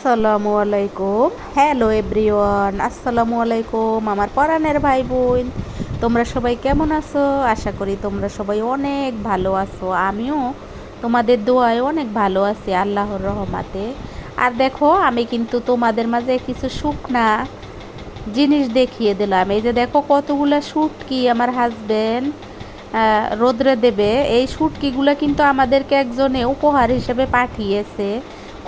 আসসালামু আলাইকুম। Hello everyone আসসালামু আলাইকুম, আমার পরাণের ভাই বোন তোমরা সবাই কেমন আছো? আশা করি তোমরা সবাই অনেক ভালো আছো। আমিও তোমাদের দোয়ায় অনেক ভালো আছি, আল্লাহর রহমাতে। আর দেখো, আমি কিন্তু তোমাদের মাঝে কিছু শুকনা জিনিস দেখিয়ে দিলাম। এই যে দেখো, কতগুলো শুটকি আমার হাজবেন্ড রোদ্রে দেবে। এই শুটকিগুলো কিন্তু আমাদেরকে একজনে উপহার হিসেবে পাঠিয়েছে।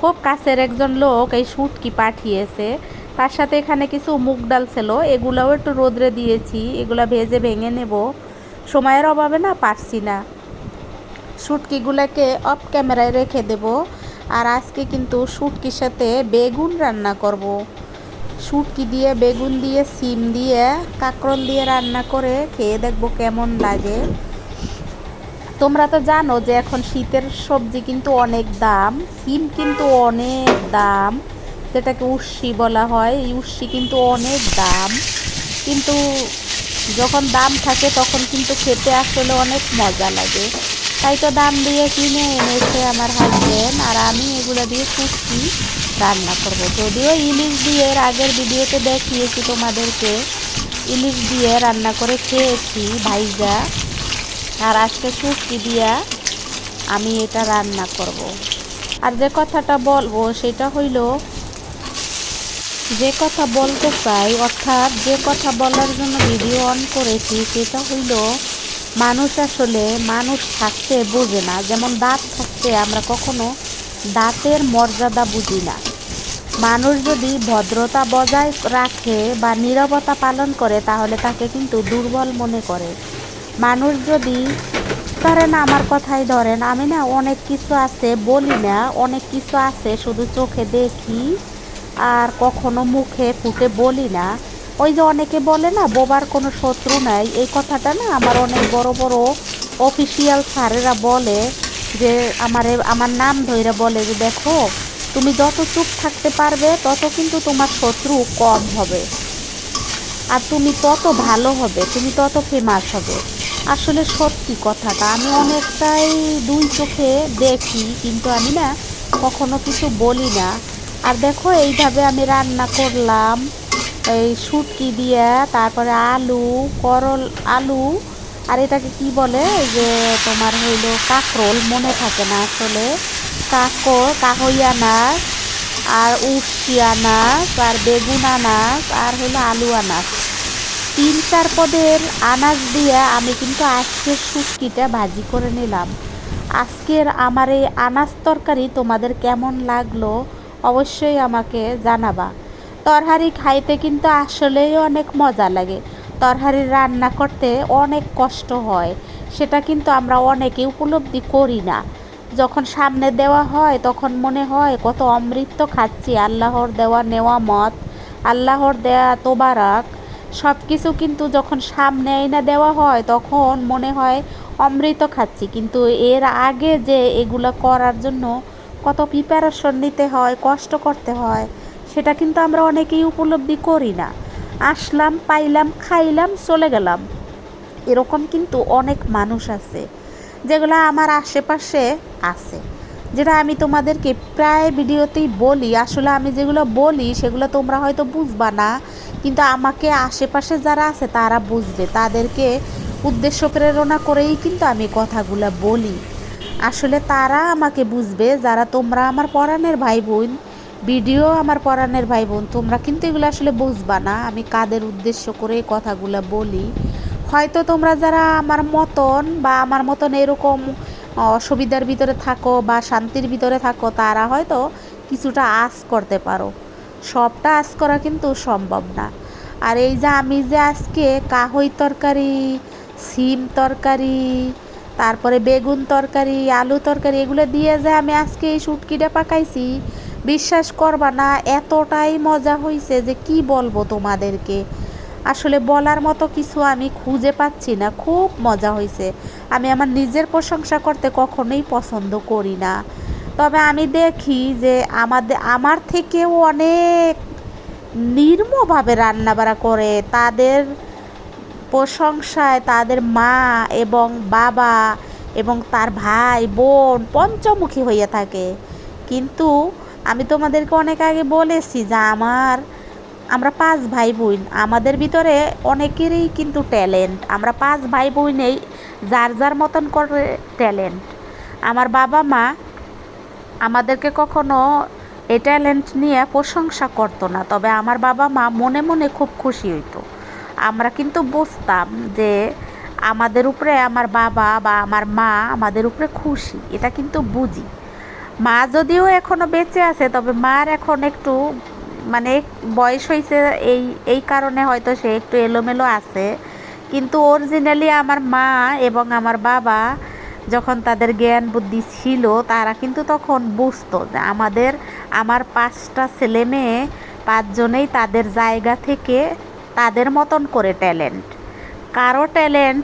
খুব কাছের একজন লোক এই শুটকি পাঠিয়েছে। তার সাথে এখানে কিছু মুগ ডাল ছিল, এগুলাও একটু রোদ্রে দিয়েছি, এগুলা ভেজে ভেঙে নেব। সময়ের অভাবে না পারছি না। শুটকিগুলোকে অফ ক্যামেরায় রেখে দেব আর আজকে কিন্তু শুটকির সাথে বেগুন রান্না করব। শুটকি দিয়ে বেগুন দিয়ে, সিম দিয়ে, কাঁকরোল দিয়ে রান্না করে খেয়ে দেখব কেমন লাগে। তোমরা তো জানো যে এখন শীতের সবজি কিন্তু অনেক দাম, সিম কিন্তু অনেক দাম, যেটাকে উস্সি বলা হয়, এই উস্সি কিন্তু অনেক দাম। কিন্তু যখন দাম থাকে তখন কিন্তু খেতে আসলে অনেক মজা লাগে। তাই তো দাম দিয়ে কিনে এনেছে আমার হাজবেন্ড আর আমি এগুলো দিয়ে শুটকি রান্না করব। যদিও ইলিশ দিয়ে আগের ভিডিওতে দেখিয়েছি তোমাদেরকে। ইলিশ দিয়ে রান্না করে খেয়েছি ভাইজা। আর আজকে শুটকি দিয়া আমি এটা রান্না করব। আর যে কথাটা বলব, সেটা হইল যে কথা বলতে চাই, অর্থাৎ যে কথা বলার জন্য ভিডিও অন করেছি, সেটা হইল মানুষ আসলে মানুষ থাকতে বোঝে না। যেমন দাঁত থাকতে আমরা কখনো দাঁতের মর্যাদা বুঝি না। মানুষ যদি ভদ্রতা বজায় রাখে বা নিরবতা পালন করে, তাহলে তাকে কিন্তু দুর্বল মনে করে। মানুষ যদি ধরেন আমার কথাই ধরেন, আমি না অনেক কিছু আছে, বলি না, অনেক কিছু আছে, শুধু চোখে দেখি আর কখনো মুখে ফুটে বলি না। ওই যে অনেকে বলে না, বোবার কোনো শত্রু নাই। এই কথাটা না আমার অনেক বড় বড় অফিসিয়াল স্যারেরা বলে যে, আমার আমার নাম ধরে বলে যে, দেখো, তুমি যত চুপ থাকতে পারবে, তত কিন্তু তোমার শত্রু কম হবে। আর তুমি তত ভালো হবে, তুমি তত ফেমাস হবে। আসলে সত্যি কথাটা, আমি অনেকটাই দুই চোখে দেখি, কিন্তু আমি না কখনো কিছু বলি না। আর দেখো, এইভাবে আমি রান্না করলাম, এই শুটকি দিয়ে, তারপরে আলু, করল, আলু, আর এটাকে কি বলে যে তোমার হইল কাঁকরোল, মনে থাকে না আসলে। কাকর, কাহই আনাজ আর উষ্টি আনাজ আর বেগুন আনাজ আর হলো আলু আনাজ তিন চার পদের আনাজ দিয়ে আমি কিন্তু আজকের শুটকিটা ভাজি করে নিলাম। আজকের আমার এই আনাজ তরকারি তোমাদের কেমন লাগল অবশ্যই আমাকে জানাবা। তরহারি খাইতে কিন্তু আসলেই অনেক মজা লাগে। তরহারি রান্না করতে অনেক কষ্ট হয়, সেটা কিন্তু আমরা অনেকে উপলব্ধি করি না। যখন সামনে দেওয়া হয় তখন মনে হয় কত অমৃত খাচ্ছি, আল্লাহর দেওয়া নেওয়া মত আল্লাহর দেয়া তোবারাক। সব কিছু কিন্তু যখন সামনে এনে দেওয়া হয়, তখন মনে হয় অমৃত খাচ্ছি। কিন্তু এর আগে যে এগুলো করার জন্য কত প্রিপারেশন নিতে হয়, কষ্ট করতে হয়, সেটা কিন্তু আমরা অনেকেই উপলব্ধি করি না। আসলাম, পাইলাম, খাইলাম, চলে গেলাম। এরকম কিন্তু অনেক মানুষ আছে, যেগুলো আমার আশেপাশে আছে। যেটা আমি তোমাদেরকে প্রায় ভিডিওতেই বলি, আসলে আমি যেগুলো বলি, সেগুলো তোমরা হয়তো বুঝবা না। কিন্তু আমাকে আশেপাশে যারা আছে, তারা বুঝবে। তাদেরকে উদ্দেশ্য প্রেরণা করেই কিন্তু আমি কথাগুলো বলি। আসলে তারা আমাকে বুঝবে, যারা তোমরা আমার পরাণের ভাই বোন ভিডিও আমার পরাণের ভাই বোন তোমরা কিন্তু এগুলো আসলে বুঝবা না। আমি কাদের উদ্দেশ্য করে কথাগুলো বলি? হয়তো তোমরা যারা আমার মতন বা আমার মতন এরকম অসুবিধার ভিতরে থাকো বা শান্তির ভিতরে থাকো, তারা হয়তো কিছুটা আশ করতে পারো। সবটা আশ করা কিন্তু সম্ভব না। আর এই যে আমি যে আজকে কাহই তরকারি, সিম তরকারি, তারপরে বেগুন তরকারি, আলু তরকারি, এগুলো দিয়ে যে আমি আজকে এই শুটকিটা পাকাইছি, বিশ্বাস করবা না, এতটাই মজা হয়েছে যে কি বলব তোমাদেরকে। আসলে বলার মতো কিছু আমি খুঁজে পাচ্ছি না, খুব মজা হয়েছে আমি আমার নিজের প্রশংসা করতে কখনোই পছন্দ করি না। তবে আমি দেখি যে আমাদের, আমার থেকেও অনেক নির্মভাবে রান্নাবাড়া করে তাদের প্রশংসায় তাদের মা এবং বাবা এবং তার ভাই, বোন পঞ্চমুখী হইয়া থাকে। কিন্তু আমি তোমাদেরকে অনেক আগে বলেছি যে আমার, আমরা পাঁচ ভাই বোন আমাদের ভিতরে অনেকেরই কিন্তু ট্যালেন্ট। আমরা পাঁচ ভাই বোনেই যার যার মতন করে ট্যালেন্ট। আমার বাবা মা আমাদেরকে কখনো এই ট্যালেন্ট নিয়ে প্রশংসা করতো না। তবে আমার বাবা মা মনে মনে খুব খুশি হইতো। আমরা কিন্তু বুঝতাম যে আমাদের উপরে আমার বাবা বা আমার মা আমাদের উপরে খুশি, এটা কিন্তু বুঝি। মা যদিও এখনও বেঁচে আছে, তবে মার এখন একটু মানে বয়স হয়েছে এই এই কারণে হয়তো সে একটু এলোমেলো আছে। কিন্তু অরিজিনালি আমার মা এবং আমার বাবা যখন তাদের জ্ঞান বুদ্ধি ছিল, তারা কিন্তু তখন বুঝতো যে আমাদের, আমার পাঁচটা ছেলে মেয়ে, পাঁচজনেই তাদের জায়গা থেকে তাদের মতন করে ট্যালেন্ট। কারও ট্যালেন্ট